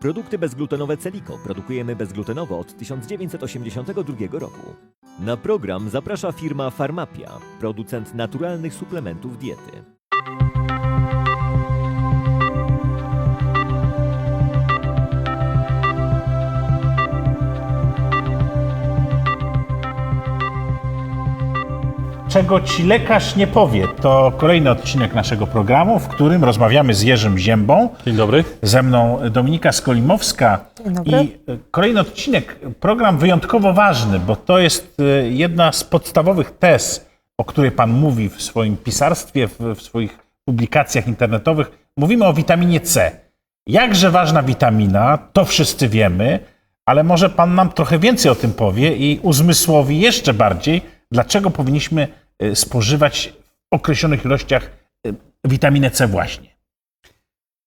Produkty bezglutenowe Celiko produkujemy bezglutenowo od 1982 roku. Na program zaprasza firma Farmapia, producent naturalnych suplementów diety. Czego ci lekarz nie powie, to kolejny odcinek naszego programu, w którym rozmawiamy z Jerzym Ziębą. Dzień dobry. Ze mną Dominika Skolimowska. Dzień dobry. I e, kolejny odcinek, program wyjątkowo ważny, bo to jest e, jedna z podstawowych tez, o której Pan mówi w swoim pisarstwie, w, w swoich publikacjach internetowych. Mówimy o witaminie C. Jakże ważna witamina, to wszyscy wiemy, ale może Pan nam trochę więcej o tym powie i uzmysłowi jeszcze bardziej, dlaczego powinniśmy e, spożywać w określonych ilościach e, witaminę C właśnie.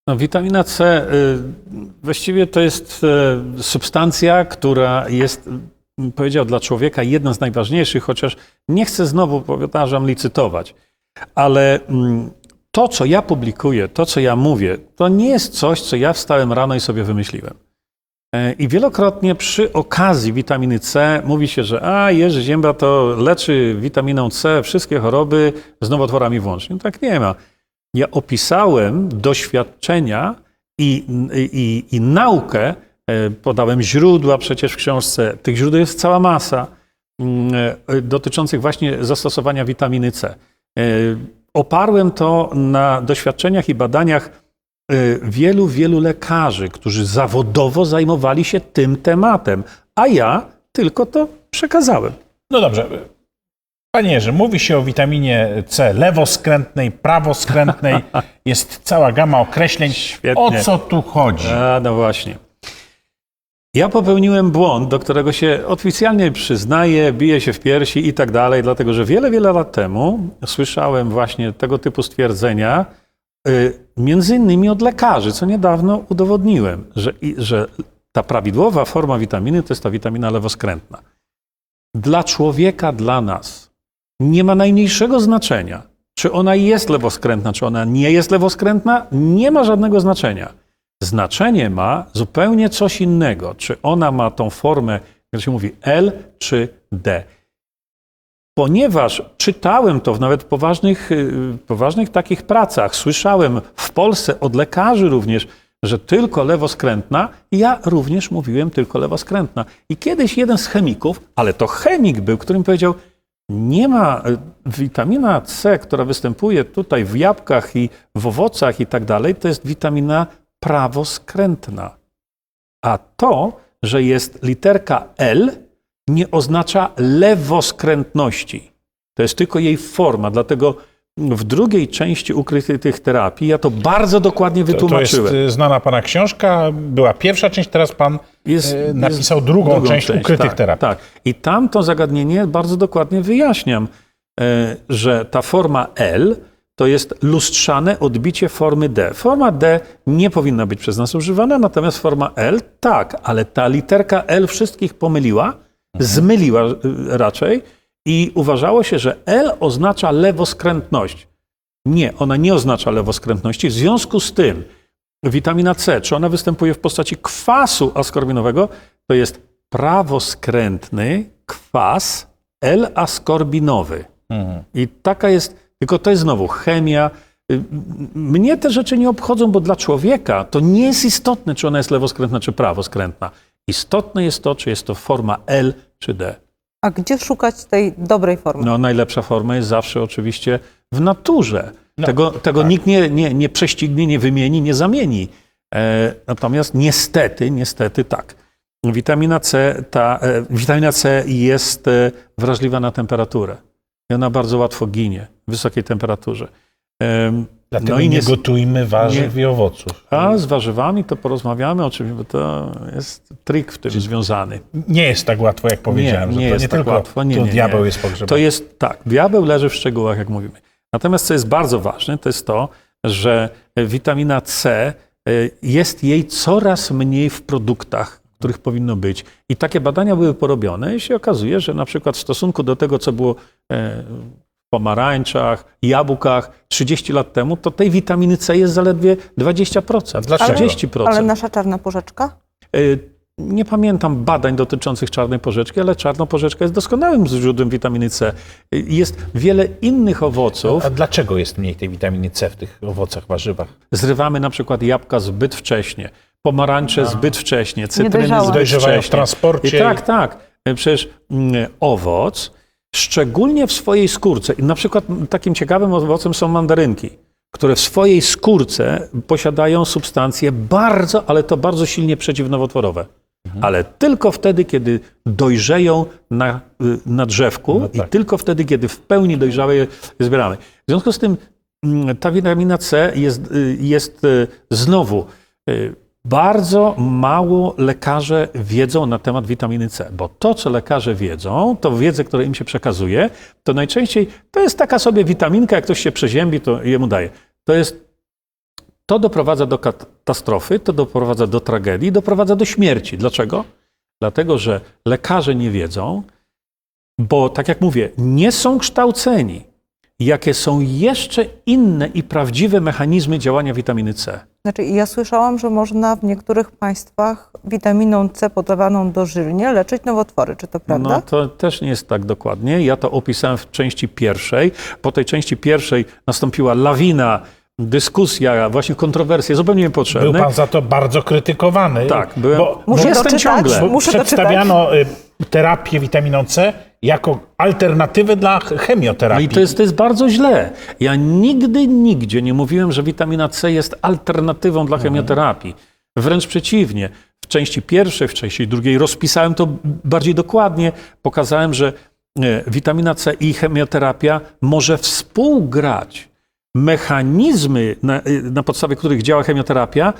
No, witamina C y, właściwie to jest y, substancja, która jest, y, powiedział dla człowieka, jedna z najważniejszych, chociaż nie chcę znowu, powtarzam, licytować. Ale mm, to, co ja publikuję, to, co ja mówię, to nie jest coś, co ja wstałem rano i sobie wymyśliłem. E, I wielokrotnie przy okazji witaminy C mówi się, że a Jerzy Zięba to leczy witaminą C wszystkie choroby z nowotworami włącznie. Tak nie ma. Ja opisałem doświadczenia i, i, i naukę, e, podałem źródła przecież w książce. Tych źródeł jest cała masa mm, e, dotyczących właśnie zastosowania witaminy C. Oparłem to na doświadczeniach i badaniach wielu, wielu lekarzy, którzy zawodowo zajmowali się tym tematem, a ja tylko to przekazałem. No dobrze. Panie Jerzy, mówi się o witaminie C lewoskrętnej, prawoskrętnej. Jest cała gama określeń. Świetnie. O co tu chodzi? A, no właśnie. Ja popełniłem błąd, do którego się oficjalnie przyznaję, biję się w piersi i tak dalej, dlatego że wiele, wiele lat temu słyszałem właśnie tego typu stwierdzenia, y, między innymi od lekarzy, co niedawno udowodniłem, że, że ta prawidłowa forma witaminy to jest ta witamina lewoskrętna. Dla człowieka, dla nas nie ma najmniejszego znaczenia, czy ona jest lewoskrętna, czy ona nie jest lewoskrętna, nie ma żadnego znaczenia. Znaczenie ma zupełnie coś innego, czy ona ma tą formę, jak się mówi, L czy D. Ponieważ czytałem to w nawet poważnych, y, poważnych takich pracach, słyszałem w Polsce od lekarzy również, że tylko lewoskrętna, ja również mówiłem tylko lewoskrętna. I kiedyś jeden z chemików, ale to chemik był, który mi powiedział, nie ma y, witamina C, która występuje tutaj w jabłkach i w owocach i tak dalej, to jest witamina prawoskrętna. A to, że jest literka L, nie oznacza lewoskrętności. To jest tylko jej forma, dlatego w drugiej części ukrytej tych terapii ja to bardzo dokładnie To jest wytłumaczyłem. y, znana pana książka. Była pierwsza część, teraz pan Jest- y, jest napisał drugą, część, ukrytych tak, terapii. Tak. I tam to zagadnienie bardzo dokładnie wyjaśniam, e, że ta forma L to jest lustrzane odbicie formy D. Forma D nie powinna być przez nas używana, natomiast forma L tak, ale ta literka L wszystkich pomyliła. Zmyliła y, raczej i uważało się, że L oznacza lewoskrętność. Nie, ona nie oznacza lewoskrętności. W związku z tym witamina C, czy ona występuje w postaci kwasu askorbinowego, to jest prawoskrętny kwas L-askorbinowy. Mhm. I taka jest, tylko to jest znowu chemia. Y, Mnie te rzeczy nie obchodzą, bo dla człowieka to nie jest istotne, czy ona jest lewoskrętna, czy prawoskrętna. Istotne jest to, czy jest to forma L, czy D. A gdzie szukać tej dobrej formy? No, najlepsza forma jest zawsze oczywiście w naturze. No, tego tego tak. nikt nie, nie, nie prześcignie, nie wymieni, nie zamieni. E, natomiast niestety, niestety tak. Witamina C, ta, e, witamina C jest e, wrażliwa na temperaturę. I ona bardzo łatwo ginie w wysokiej temperaturze. Em, Dlatego no i nie nies- gotujmy warzyw i owoców. A z warzywami to porozmawiamy oczywiście, bo to jest trik w tym związany. Nie jest tak łatwo, jak powiedziałem. nie to jest nie tak tylko łatwo. Nie, tu nie, diabeł nie. jest pogrzebany. To jest tak, diabeł leży w szczegółach, jak mówimy. Natomiast co jest bardzo ważne, to jest to, że witamina C y, jest jej coraz mniej w produktach, których powinno być. I takie badania były porobione i się okazuje, że na przykład w stosunku do tego, co było e, pomarańczach, jabłkach 30 lat temu, to tej witaminy C jest zaledwie 20%. A dlaczego? 30%. Ale nasza czarna porzeczka? Y, Nie pamiętam badań dotyczących czarnej porzeczki, ale czarna porzeczka jest doskonałym źródłem witaminy C. Y, Jest wiele innych owoców. A dlaczego jest mniej tej witaminy C w tych owocach, warzywach? Zrywamy na przykład jabłka zbyt wcześnie, pomarańcze zbyt wcheśnie, cytryny zbyt Dojrzewają w wcześnie. transporcie. I tak, tak. Y, Przecież mm, owoc, szczególnie w swojej skórce, i na przykład takim ciekawym owocem są mandarynki, które w swojej skórce posiadają substancje bardzo, ale to bardzo silnie przeciwnowotworowe. Mhm. Ale tylko wtedy, kiedy dojrzeją na, y, na drzewku No tak. i tylko wtedy, kiedy w pełni dojrzałe je zbieramy. W związku z tym mm, ta witamina C jest, y, jest y, znowu bardzo mało lekarze wiedzą na temat witaminy C, bo to, co lekarze wiedzą, to wiedzę, która im się przekazuje, to najczęściej to jest taka sobie witaminka, jak ktoś się przeziębi, to jemu daje. To jest to doprowadza do katastrofy, to doprowadza do tragedii, doprowadza do śmierci. Dlaczego? Dlatego, że lekarze nie wiedzą, bo tak jak mówię, nie są kształceni, jakie są jeszcze inne i prawdziwe mechanizmy działania witaminy C. Znaczy, ja słyszałam, że można w niektórych państwach witaminą C podawaną dożylnie leczyć nowotwory. Czy to prawda? No to też nie jest tak dokładnie. Ja to opisałem w części pierwszej. Po tej części pierwszej nastąpiła lawina, dyskusja, właśnie kontrowersje, zupełnie Był niepotrzebne. pan za to bardzo krytykowany. Tak, byłem- Bo, Muszę bo, jestem doczytać, ciągle. muszę przedstawiano y, terapię witaminą C jako alternatywę dla ch- No chemioterapii. i to jest, to jest bardzo źle. Ja nigdy, nigdzie nie mówiłem, że witamina C jest alternatywą dla chemioterapii. Wręcz przeciwnie. W części pierwszej, w części drugiej rozpisałem to bardziej dokładnie. Pokazałem, że e, witamina C i chemioterapia może współgrać. Mechanizmy, na, e, na podstawie których działa chemioterapia,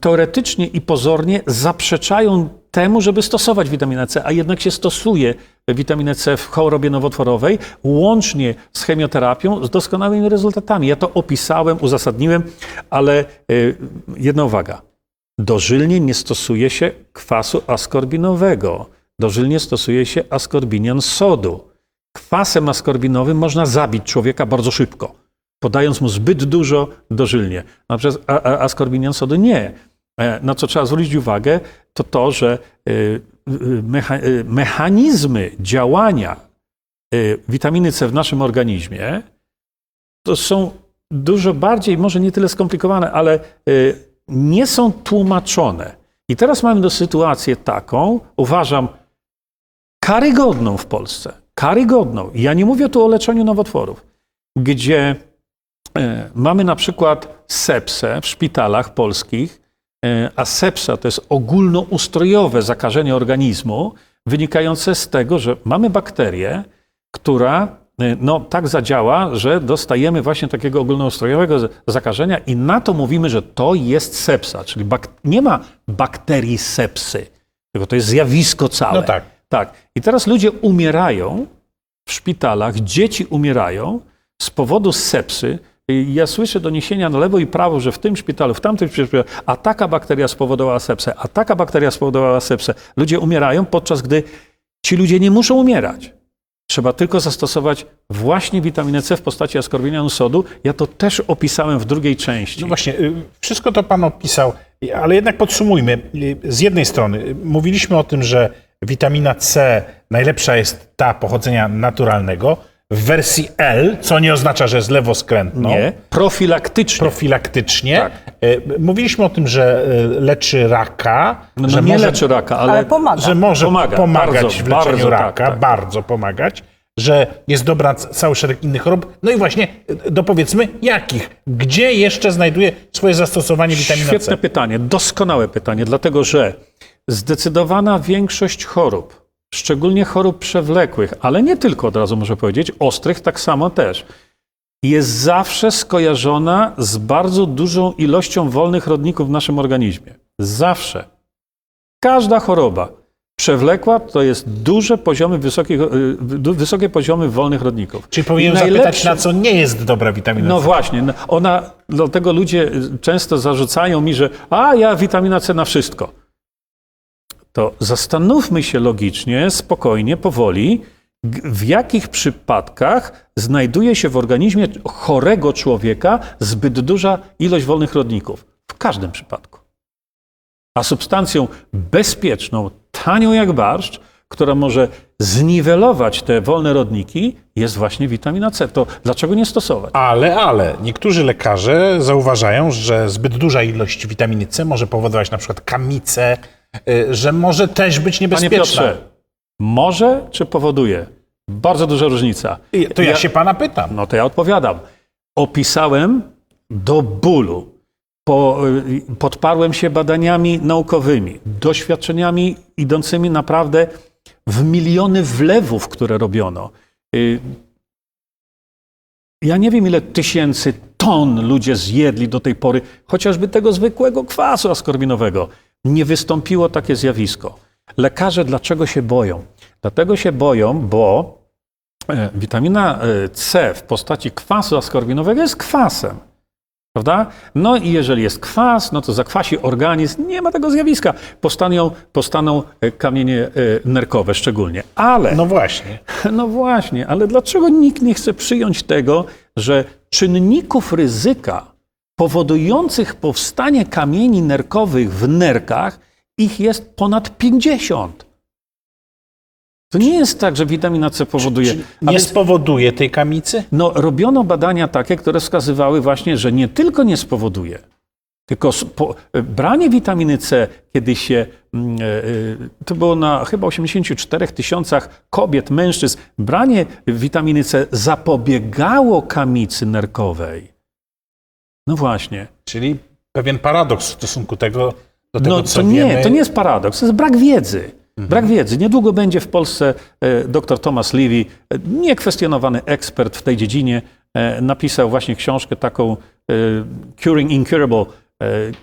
teoretycznie i pozornie zaprzeczają temu, żeby stosować witaminę C, a jednak się stosuje witaminę C w chorobie nowotworowej, łącznie z chemioterapią, z doskonałymi rezultatami. Ja to opisałem, uzasadniłem, ale y, jedna uwaga. Dożylnie nie stosuje się kwasu askorbinowego. Dożylnie stosuje się askorbinian sodu. Kwasem askorbinowym można zabić człowieka bardzo szybko, podając mu zbyt dużo dożylnie. Natomiast a- a- askorbinian sodu nie. E, Na co trzeba zwrócić uwagę, to to, że mecha, y, mechanizmy działania witaminy C w naszym organizmie to są dużo bardziej, może nie tyle skomplikowane, ale nie są tłumaczone. I teraz mamy do sytuację taką, uważam, karygodną w Polsce. Karygodną. Ja nie mówię tu o leczeniu nowotworów, gdzie e, mamy na przykład sepsę w szpitalach polskich, e, a sepsa to jest ogólnoustrojowe zakażenie organizmu, wynikające z tego, że mamy bakterię, która e, no, tak zadziała, że dostajemy właśnie takiego ogólnoustrojowego zakażenia i na to mówimy, że to jest sepsa, czyli nie ma bakterii sepsy, tylko to jest zjawisko całe. No tak. Tak. I teraz ludzie umierają w szpitalach, dzieci umierają z powodu sepsy. Ja słyszę doniesienia na lewo i prawo, że w tym szpitalu, w tamtym szpitalu, a taka bakteria spowodowała sepsę, a taka bakteria spowodowała sepsę. Ludzie umierają, podczas gdy ci ludzie nie muszą umierać. Trzeba tylko zastosować właśnie witaminę C w postaci askorbinianu sodu. Ja to też opisałem w drugiej części. No właśnie, y, wszystko to pan opisał, ale jednak podsumujmy. Y, Z jednej strony y, mówiliśmy o tym, że witamina C najlepsza jest ta pochodzenia naturalnego w wersji L, co nie oznacza, że jest lewoskrętną. Nie, profilaktycznie. Profilaktycznie. Tak. Y, Mówiliśmy o tym, że y, leczy raka, no, że no nie może, leczy raka, ale, Ale pomaga. że może Pomaga, pomagać bardzo, w leczeniu bardzo, tak, raka, tak. bardzo pomagać, że jest dobra cały szereg innych chorób. No i właśnie y, dopowiedzmy, jakich? Gdzie jeszcze znajduje swoje zastosowanie witamina Świetne C? pytanie, doskonałe pytanie, dlatego że zdecydowana większość chorób, szczególnie chorób przewlekłych, ale nie tylko od razu muszę powiedzieć, ostrych tak samo też, jest zawsze skojarzona z bardzo dużą ilością wolnych rodników w naszym organizmie. Zawsze. Każda choroba przewlekła to jest duże poziomy wysokich, y, wysokie poziomy wolnych rodników. Czyli powinienem I zapytać, na co nie jest dobra witamina no C? właśnie, no, ona, dlatego ludzie często zarzucają mi, że a ja witamina C na wszystko. To zastanówmy się logicznie, spokojnie, powoli, w jakich przypadkach znajduje się w organizmie chorego człowieka zbyt duża ilość wolnych rodników. W każdym przypadku. A substancją bezpieczną, tanią jak barszcz, która może zniwelować te wolne rodniki, jest właśnie witamina C. To dlaczego nie stosować? Ale, ale, niektórzy lekarze zauważają, że zbyt duża ilość witaminy C może powodować na przykład kamicę, że może też być Panie niebezpieczna. Piotrze, może czy powoduje? Bardzo duża różnica. I To ja, się pana pytam. No to ja odpowiadam. Opisałem do bólu. Po, y, podparłem się badaniami naukowymi, doświadczeniami idącymi naprawdę w miliony wlewów, które robiono. Y, Ja nie wiem, ile tysięcy ton ludzie zjedli do tej pory, chociażby tego zwykłego kwasu askorbinowego. Nie wystąpiło takie zjawisko. Lekarze dlaczego się boją? Dlatego się boją, bo E, Witamina e, C w postaci kwasu askorbinowego jest kwasem. Prawda? No i jeżeli jest kwas, no to zakwasi organizm, nie ma tego zjawiska. Powstaną, powstaną e, kamienie nerkowe szczególnie. Ale, No właśnie. no właśnie, ale dlaczego nikt nie chce przyjąć tego, że czynników ryzyka powodujących powstanie kamieni nerkowych w nerkach, ich jest ponad 50. To nie jest tak, że witamina C powoduje. Czy A nie więc- spowoduje tej kamicy? no, robiono badania takie, które wskazywały właśnie, że nie tylko nie spowoduje, tylko spo, branie witaminy C, kiedy się, mm, e, e, to było na chyba 84 tysiącach kobiet, mężczyzn, branie witaminy C zapobiegało kamicy nerkowej. No właśnie. Czyli pewien paradoks w stosunku tego, do tego, No co to nie, wiemy. to nie jest paradoks, to jest brak wiedzy. Brak wiedzy. Niedługo będzie w Polsce e, dr Thomas Levy, e, niekwestionowany ekspert w tej dziedzinie, e, napisał właśnie książkę taką Curing Incurable,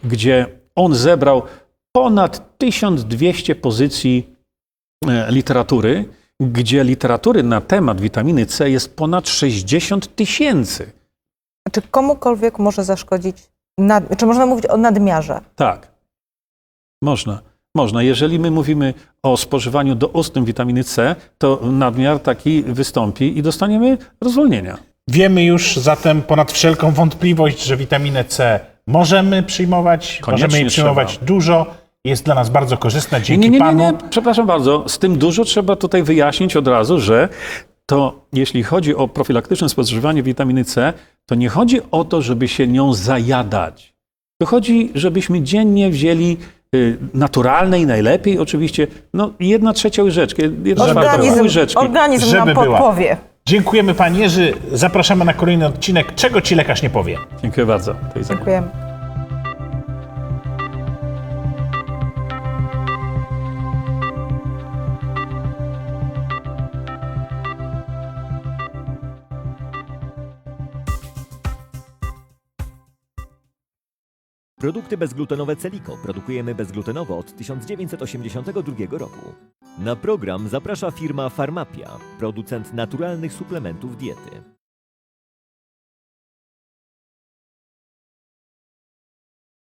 gdzie on zebrał ponad 1200 pozycji literatury, gdzie literatury na temat witaminy C jest ponad 60 tysięcy. Czy komukolwiek może zaszkodzić, nad, czy można mówić o nadmiarze? Tak. Można. Można. Jeżeli my mówimy o spożywaniu doustnym witaminy C, to nadmiar taki wystąpi i dostaniemy rozwolnienia. Wiemy już zatem ponad wszelką wątpliwość, że witaminę C możemy przyjmować, Koniecznie możemy jej przyjmować trzeba. dużo. Jest dla nas bardzo korzystna. Nie, Dzięki nie, nie, panu. nie, przepraszam bardzo. Z tym dużo trzeba tutaj wyjaśnić od razu, że to jeśli chodzi o profilaktyczne spożywanie witaminy C, to nie chodzi o to, żeby się nią zajadać. To chodzi, żebyśmy dziennie wzięli y, naturalnej, najlepiej oczywiście, no jedna trzecia łyżeczki, jedna Organizm, łyżeczki. organizm Żeby nam była. podpowie. Dziękujemy panie Jerzy. Zapraszamy na kolejny odcinek. Czego ci lekarz nie powie? Dziękuję bardzo. Dziękujemy. Produkty bezglutenowe Celiko produkujemy bezglutenowo od 1982 roku. Na program zaprasza firma Farmapia, producent naturalnych suplementów diety.